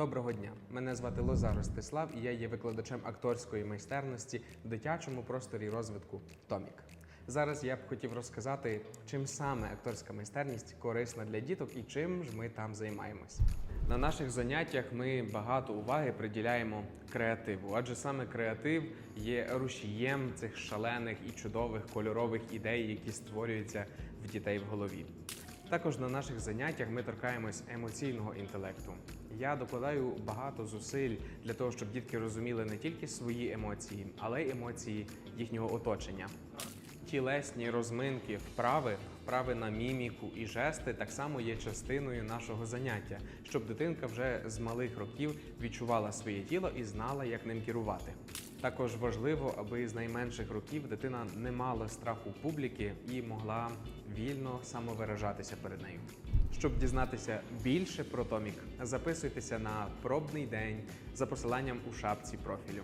Доброго дня! Мене звати Лоза Ростислав і я є викладачем акторської майстерності в дитячому просторі розвитку Томік. Зараз я б хотів розказати, чим саме акторська майстерність корисна для діток і чим ж ми там займаємось. На наших заняттях ми багато уваги приділяємо креативу, адже саме креатив є рушієм цих шалених і чудових кольорових ідей, які створюються в дітей в голові. Також на наших заняттях ми торкаємось емоційного інтелекту. Я докладаю багато зусиль для того, щоб дітки розуміли не тільки свої емоції, але й емоції їхнього оточення. Тілесні розминки, вправи, вправи на міміку і жести так само є частиною нашого заняття, щоб дитинка вже з малих років відчувала своє тіло і знала, як ним керувати. Також важливо, аби з найменших років дитина не мала страху публіки і могла вільно самовиражатися перед нею. Щоб дізнатися більше про Томік, записуйтеся на пробний день за посиланням у шапці профілю.